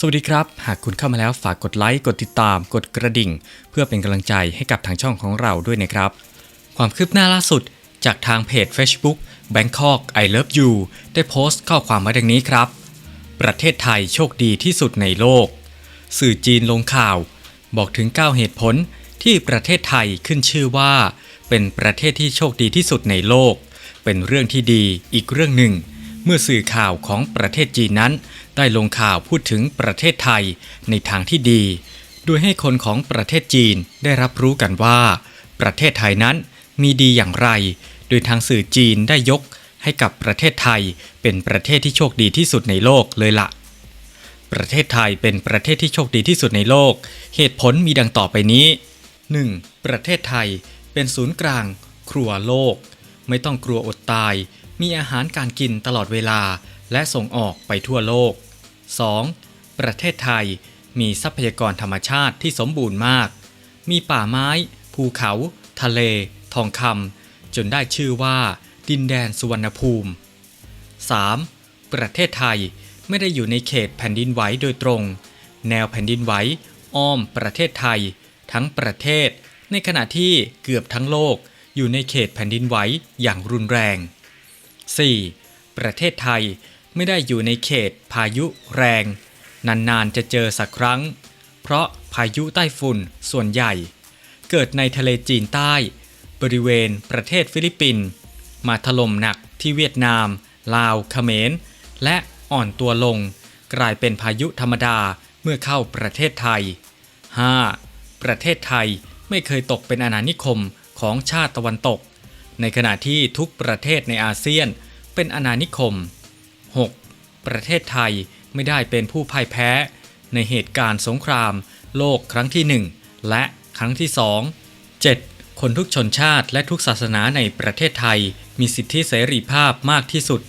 สวัสดีครับ หากคุณเข้ามาแล้วฝากกดไลค์ กดติดตาม กดกระดิ่ง เพื่อเป็นกำลังใจให้กับทางช่องของเราด้วยนะครับ ความคืบหน้าล่าสุดจากทางเพจ Facebook Bangkok I Love You ได้โพสต์ข้อความมาดังนี้ครับ ประเทศไทยโชคดีที่สุดในโลก สื่อจีนลงข่าว บอกถึง 9 เหตุผลที่ประเทศไทยขึ้นชื่อว่า เป็นประเทศที่โชคดีที่สุดในโลก เป็นเรื่องที่ดีอีกเรื่องหนึ่ง เมื่อสื่อข่าวของประเทศจีนนั้น ได้ลงข่าวพูดถึงประเทศไทยในทางที่ดี โดยให้คนของประเทศจีนได้รับรู้กันว่า ประเทศไทยนั้นมีดีอย่างไร โดยทางสื่อจีนได้ยกให้กับประเทศไทยเป็นประเทศที่โชคดีที่สุดในโลกเลยละประเทศไทยเป็นประเทศที่โชคดีที่สุดในโลก เหตุผลมีดังต่อไปนี้ 1. ประเทศไทยเป็นศูนย์กลาง ครัวโลก ไม่ต้องกลัวอดตาย มีอาหารการกินตลอดเวลาและส่งออกไปทั่วโลก 2. ประเทศไทยมีทรัพยากรธรรมชาติที่สมบูรณ์มาก มีป่าไม้ ภูเขา ทะเล ทองคำจนได้ชื่อว่า ดินแดนสุวรรณภูมิ 3. ประเทศไทยไม่ได้อยู่ในเขตแผ่นดินไหวโดยตรง แนวแผ่นดินไหวอ้อมประเทศไทย ทั้งประเทศ ในขณะที่เกือบทั้งโลกอยู่ในเขตแผ่นดินไหวอย่างรุนแรง 4. ประเทศไทยไม่ได้อยู่ในเขตพายุแรง นานๆจะเจอสักครั้ง เพราะพายุใต้ฝุ่นส่วนใหญ่ เกิดในทะเลจีนใต้ บริเวณประเทศฟิลิปปินส์มาถล่มหนักที่เวียดนาม ลาวเขมร และอ่อนตัวลง กลายเป็นพายุธรรมดาเมื่อเข้าประเทศไทย 5. ประเทศไทยไม่เคยตกเป็นอาณานิคมของชาติตะวันตก ในขณะที่ทุกประเทศในอาเซียนเป็นอาณานิคม 6. ประเทศไทยไม่ได้เป็นผู้พ่ายแพ้ ในเหตุการณ์สงคราม โลกครั้งที่ 1 และครั้งที่ 2 7. คนทุกชนชาติและทุกศาสนาในประเทศไทย มีสิทธิเสรีภาพมากที่สุด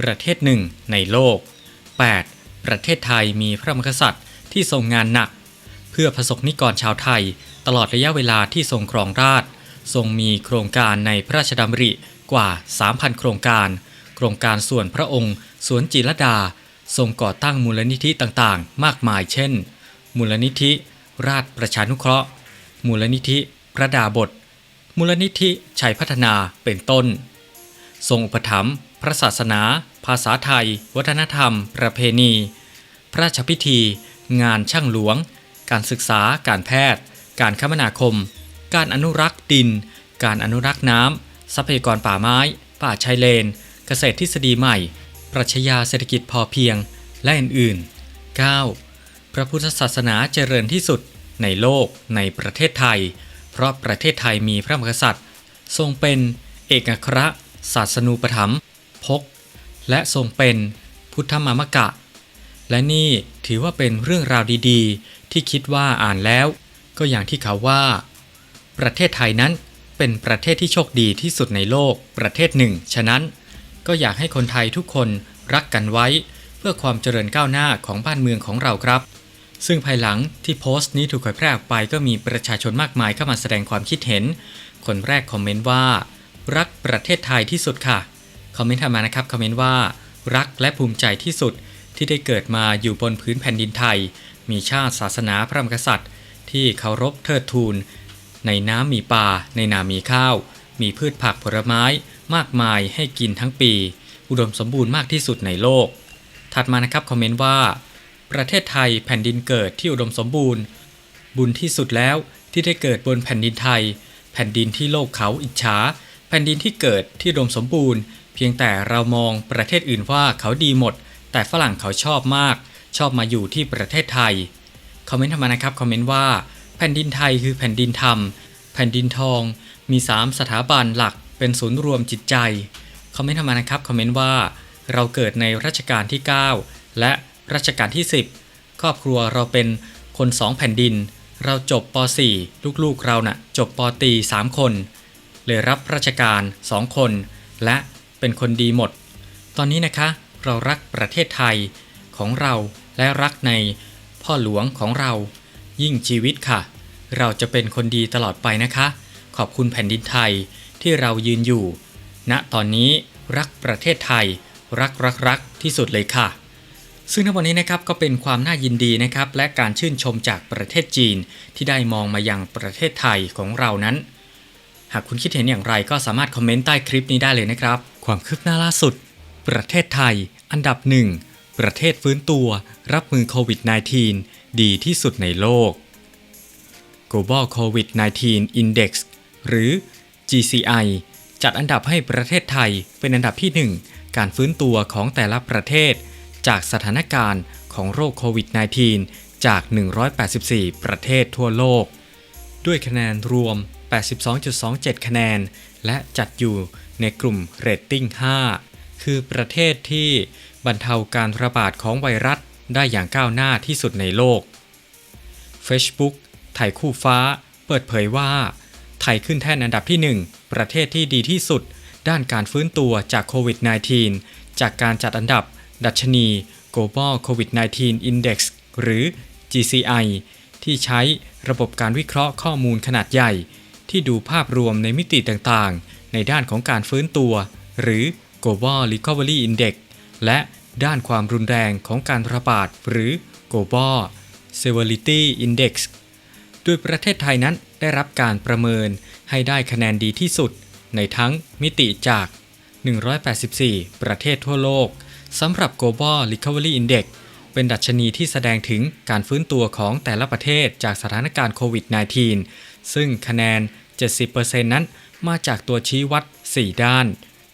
ประเทศหนึ่งในโลก 8. ประเทศไทยมีพระมหากษัตริย์ที่ทรงงานหนัก เพื่อประสบนิกรชาวไทย ตลอดระยะเวลาที่ทรงครองราช ทรงมีโครงการในพระราชดำริกว่า 3,000 โครงการ โครงการส่วนพระองค์ สวนจิรดา ทรงก่อตั้งมูลนิธิต่างๆ มากมายเช่น มูลนิธิ ราชประชานุเคราะห์ มูลนิธิพระดาบท มูลนิธิชัยพัฒนาเป็นต้น ทรงอุปถัมภ์พระศาสนา ภาษาไทย วัฒนธรรม ประเพณี พระราชพิธี งานช่างหลวง การศึกษา การแพทย์ การคมนาคม การอนุรักษ์ดิน การอนุรักษ์น้ำทรัพยากรป่าไม้ ป่าชายเลน เกษตรทฤษฎีใหม่ ปรัชญาเศรษฐกิจพอเพียง และอื่นๆ 9. พระพุทธศาสนาเจริญที่สุดในโลกในประเทศไทย เพราะประเทศไทยมีพระมหากษัตริย์ ทรงเป็นเอกอัครศาสนูปถัมภ์พก และทรงเป็นพุทธมามกะ และนี่ถือว่าเป็นเรื่องราวดีๆ ที่คิดว่าอ่านแล้ว ก็อย่างที่เขาว่า ประเทศไทยนั้นเป็นประเทศที่โชคดีที่สุดในโลกประเทศหนึ่ง ฉะนั้น ก็อยากให้คนไทยทุกคนรักกันไว้ เพื่อความเจริญก้าวหน้าของบ้านเมืองของเราครับ ซึ่งภายหลังที่โพสต์นี้ถูกเผยแพร่ออกไปก็มีประชาชนมากมายเข้ามาแสดงความคิดเห็น คนแรกคอมเมนต์ว่า รักประเทศไทยที่สุดค่ะ คอมเมนต์ทามานะครับคอมเมนต์ว่า รักและภูมิใจที่สุดที่ได้เกิดมาอยู่บนพื้นแผ่นดินไทย มีชาติศาสนาพระมหากษัตริย์ ที่เคารพเทิดทูน ในน้ำมีปลาในนามีข้าว มีพืชผักผลไม้ มากมายให้กินทั้งปี อุดมสมบูรณ์มากที่สุดในโลก ถัดมานะครับคอมเมนต์ว่า ประเทศไทยแผ่นดินเกิดที่อุดมสมบูรณ์ บุญที่สุดแล้วที่ได้เกิดบนแผ่นดินไทย แผ่นดินที่โลกเขาอิจฉาแผ่นดินที่เกิดที่อุดมสมบูรณ์ เพียงแต่เรามองประเทศอื่นว่าเขาดีหมด แต่ฝรั่งเขาชอบมาก ชอบมาอยู่ที่ประเทศไทยคอมเมนต์ทำมานะครับคอมเมนต์ว่า แผ่นดินไทยคือแผ่นดินธรรม แผ่นดินทองมี 3 สถาบันหลักเป็นศูนย์รวมจิตใจ คอมเมนต์ทำมานะครับ คอมเมนต์ว่า เราเกิดในรัชกาลที่ 9 และรัชกาลที่ 10 ครอบครัวเราเป็นคนสองแผ่นดิน เราจบป .4 ลูกๆเรานะ่ะจบปตี3 คนเลยรับราชการ 2 คน และเป็นคนดีหมด ตอนนี้นะคะ เรารักประเทศไทยของเราและรักในพ่อหลวงของเรา ยิ่งชีวิตค่ะ เราจะเป็นคนดีตลอดไปนะคะ ขอบคุณแผ่นดินไทยที่เรายืนอยู่ณตอนนี้รักประเทศไทย รักรักรักที่สุดเลยค่ะ ซึ่งทั้งหมดนี้นะครับก็เป็นความน่ายินดีนะครับ และการชื่นชมจากประเทศจีนที่ได้มองมายังประเทศไทยของเรานั้น หากคุณคิดเห็นอย่างไรก็สามารถคอมเมนต์ใต้คลิปนี้ได้เลยนะครับ ความคืบหน้าล่าสุด ประเทศไทย อันดับหนึ่งประเทศฟื้นตัว รับมือโควิด -19 ดีที่สุดในโลก Global COVID-19 Index หรือ GCI จัดอันดับให้ประเทศไทยเป็นอันดับที่ 1 การฟื้นตัวของแต่ละประเทศ จากสถานการณ์ของโรคโควิด -19 จาก 184 ประเทศทั่วโลก ด้วยคะแนนรวม 82.27 คะแนน และจัดอยู่ในกลุ่มเรตติ้ง 5 คือประเทศที่บรรเทาการระบาดของไวรัส ได้อย่างก้าวหน้าที่สุดในโลก Facebook ไทยคู่ฟ้า เปิดเผยว่า ไทยขึ้นแท่นอันดับที่ 1 ประเทศที่ดีที่สุด ด้านการฟื้นตัวจากโควิด -19 จากการจัดอันดับ ดัชนี Global COVID-19 Index หรือ GCI ที่ใช้ระบบการวิเคราะห์ข้อมูลขนาดใหญ่ ที่ดูภาพรวมในมิติต่างๆ ในด้านของการฟื้นตัว หรือ Global Recovery Index และ ด้านความรุนแรงของการระบาดหรือ Global Severity Index โดยประเทศไทยนั้นได้รับการประเมินให้ได้คะแนนดีที่สุด ในทั้งมิติจาก 184 ประเทศทั่วโลกสำหรับ Global Recovery Index เป็นดัชนีที่แสดงถึงการฟื้นตัวของแต่ละประเทศจากสถานการณ์โควิด -19 ซึ่งคะแนน 70%นั้นมาจากตัวชี้วัด 4 ด้าน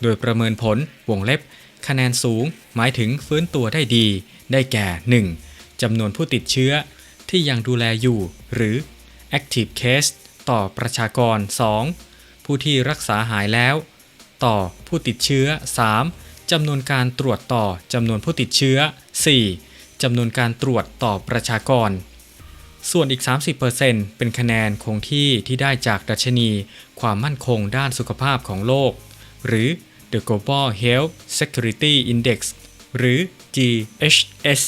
โดยประเมินผลวงเล็บ คะแนนสูงหมายถึงฟื้นตัวได้ดี ได้แก่ 1. จำนวนผู้ติดเชื้อที่ยังดูแลอยู่ หรือ active case ต่อประชากร 2. ผู้ที่รักษาหายแล้ว ต่อผู้ติดเชื้อ 3. จำนวนการตรวจต่อจำนวนผู้ติดเชื้อ 4. จำนวนการตรวจต่อประชากร ส่วนอีก 30%เป็นคะแนนคงที่ที่ได้จากดัชนี ความมั่นคงด้านสุขภาพของโลก หรือ The Global Health Security Index หรือ GHS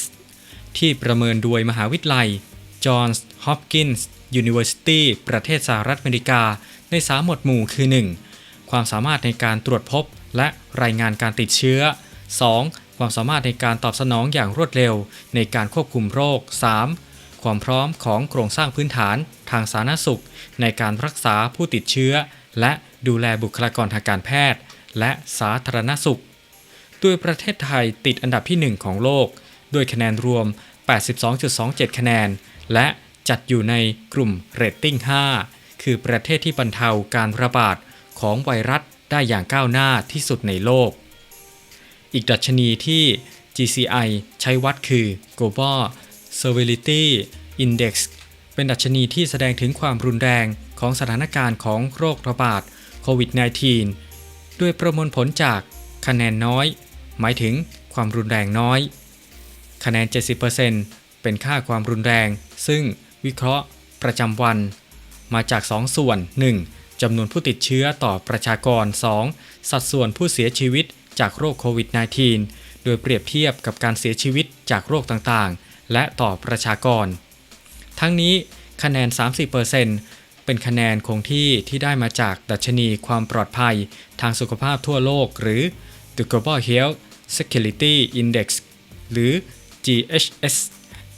ที่ประเมินโดยมหาวิทยาลัย Johns Hopkins University ประเทศสหรัฐอเมริกา ใน3หมวดหมู่คือ 1. ความสามารถในการตรวจพบและรายงานการติดเชื้อ 2. ความสามารถในการตอบสนองอย่างรวดเร็วในการควบคุมโรค 3. ความพร้อมของโครงสร้างพื้นฐานทางสาธารณสุข ในการรักษาผู้ติดเชื้อ และดูแลบุคลากรทางการแพทย์ และสาธารณสุขโดยประเทศไทยติดอันดับที่ 1 ของโลก ด้วยคะแนนรวม 82.27 คะแนน และจัดอยู่ในกลุ่มเรตติ้ง 5 คือประเทศที่บรรเทาการระบาดของไวรัสได้อย่างก้าวหน้าที่สุดในโลก อีกดัชนีที่ GCI ใช้วัดคือ Global Severity Index เป็นดัชนีที่แสดงถึงความรุนแรงของสถานการณ์ของโรคระบาดโควิด -19 ด้วยประมวลผลจากคะแนนน้อย หมายถึงความรุนแรงน้อย คะแนน 70%เป็นค่าความรุนแรง ซึ่งวิเคราะห์ประจำวัน มาจาก 2 ส่วน 1. จำนวนผู้ติดเชื้อต่อประชากร 2. สัดส่วนผู้เสียชีวิตจากโรคโควิด -19 โดยเปรียบเทียบกับการเสียชีวิตจากโรคต่างๆ และต่อประชากร ทั้งนี้คะแนน 30% เป็นคะแนนคงที่ที่ได้มาจากดัชนีความปลอดภัยทางสุขภาพทั่วโลก หรือ The Global Health Security Index หรือ GHS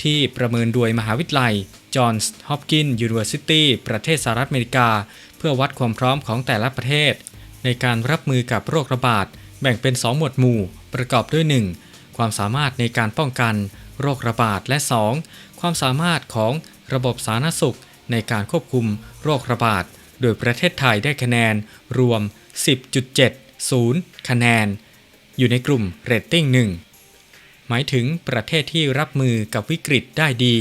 ที่ประเมินโดยมหาวิทยาลัย Johns Hopkins University ประเทศสหรัฐอเมริกา เพื่อวัดความพร้อมของแต่ละประเทศ ในการรับมือกับโรคระบาด แบ่งเป็น 2 หมวดหมู่ ประกอบด้วย 1. ความสามารถในการป้องกัน โรคระบาดและ 2. ความสามารถของระบบสาธารณสุข ในการควบคุมโรคระบาด โดยประเทศไทยได้คะแนนรวม 10.70 คะแนน อยู่ในกลุ่มเรตติ้ง 1 หมายถึงประเทศที่รับมือกับวิกฤตได้ดี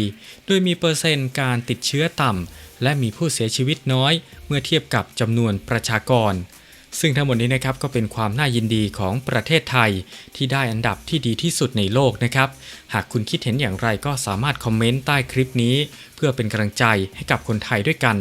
โดยมีเปอร์เซ็นต์การติดเชื้อต่ำ และมีผู้เสียชีวิตน้อย เมื่อเทียบกับจำนวนประชากร ซึ่งทั้งหมดนี้นะครับก็เป็นความน่ายินดีของประเทศไทย ที่ได้อันดับที่ดีที่สุดในโลกนะครับ หากคุณคิดเห็นอย่างไรก็สามารถคอมเมนต์ใต้คลิปนี้ เพื่อเป็นกำลังใจให้กับคนไทยด้วยกัน